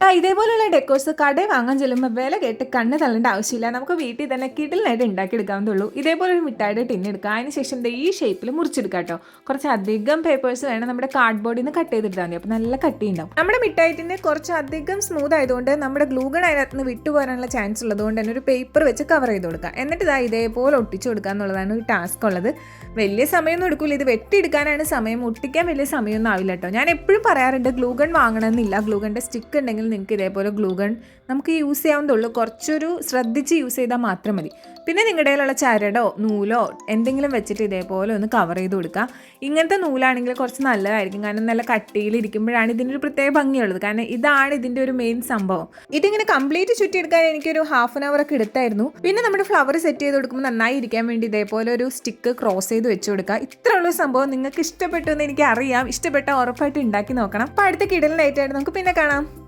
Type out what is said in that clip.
ഇതേപോലെയുള്ള ഡെക്കോഴ്സ് കടയിൽ വാങ്ങാൻ ചെല്ലുമ്പോൾ വില കേട്ട് കണ്ണ് തള്ളേണ്ട ആവശ്യമില്ല. നമുക്ക് വീട്ടിൽ തന്നെ കിടിലായിട്ട് ഉണ്ടാക്കിയെടുക്കാവുന്നുള്ളൂ ഇതേപോലെ ഒരു മിഠായിയുടെ ടിന്നെടുക്കുക അതിന് ശേഷം ഈ ഷേപ്പിൽ മുറിച്ചെടുക്കുക കേട്ടോ. കുറച്ച് അധികം പേപ്പേഴ്സ് വേണം നമ്മുടെ കാർഡ് ബോർഡിൽ നിന്ന് കട്ട് ചെയ്തെടുത്താൽ മതി. അപ്പോൾ നല്ല കട്ടി ഉണ്ടാവും നമ്മുടെ മിഠായി ടിന്നെ കുറച്ച് അധികം സ്മൂത്ത് ആയതുകൊണ്ട് നമ്മുടെ ഗ്ലൂഗൺ അതിനകത്ത് നിന്ന് വിട്ടുപോകാനുള്ള ചാൻസ് ഉള്ളതുകൊണ്ട് തന്നെ ഒരു പേപ്പർ വെച്ച് കവർ ചെയ്ത് കൊടുക്കുക എന്നിട്ട് ഇതാ ഇതേപോലെ ഒട്ടിച്ചു കൊടുക്കുക എന്നുള്ളതാണ് ഒരു ടാസ്ക് ഉള്ളത്. വലിയ സമയമൊന്നും എടുക്കില്ല ഇത് വെട്ടിയെടുക്കാനാണ് സമയം. ഒട്ടിക്കാൻ വലിയ സമയമൊന്നും ആവില്ല കേട്ടോ. ഞാൻ എപ്പോഴും പറയാറുണ്ട് ഗ്ലൂഗൺ വാങ്ങണമെന്നില്ല. ഗ്ലൂഗണിന്റെ സ്റ്റിക്ക് ഉണ്ടെങ്കിൽ നിങ്ങൾക്ക് ഇതേപോലെ ഗ്ലൂഗൺ നമുക്ക് യൂസ് ചെയ്യാവുന്നതുള്ളൂ. കുറച്ചൊരു ശ്രദ്ധിച്ച് യൂസ് ചെയ്താൽ മാത്രം മതി. പിന്നെ നിങ്ങളുടെ കയ്യിലുള്ള ചരടോ നൂലോ എന്തെങ്കിലും വെച്ചിട്ട് ഇതേപോലെ ഒന്ന് കവർ ചെയ്ത് കൊടുക്കുക. ഇങ്ങനത്തെ നൂലാണെങ്കിൽ കുറച്ച് നല്ലതായിരിക്കും. കാരണം നല്ല കട്ടിയിൽ ഇരിക്കുമ്പോഴാണ് ഇതിന്റെ ഒരു പ്രത്യേക ഭംഗിയുള്ളത്. കാരണം ഇതാണ് ഇതിന്റെ ഒരു മെയിൻ സംഭവം. ഇതിങ്ങനെ കംപ്ലീറ്റ് ചുറ്റിയെടുക്കാൻ എനിക്കൊരു ഹാഫ് ആൻ അവർ ഒക്കെ എടുത്തായിരുന്നു. പിന്നെ നമ്മുടെ ഫ്ലവർ സെറ്റ് ചെയ്ത് കൊടുക്കുമ്പോൾ നന്നായി ഇരിക്കാൻ വേണ്ടി ഇതേപോലെ ഒരു സ്റ്റിക്ക് ക്രോസ് ചെയ്ത് വെച്ച് കൊടുക്കുക. ഇത്രയുള്ള സംഭവം നിങ്ങൾക്ക് ഇഷ്ടപ്പെട്ടു എന്ന് എനിക്ക് അറിയാം ഇഷ്ടപ്പെട്ട ഉറപ്പായിട്ട് ഉണ്ടാക്കി നോക്കണം. അപ്പോൾ അടുത്ത കിടലിനായിട്ടായിട്ട് നമുക്ക് പിന്നെ കാണാം.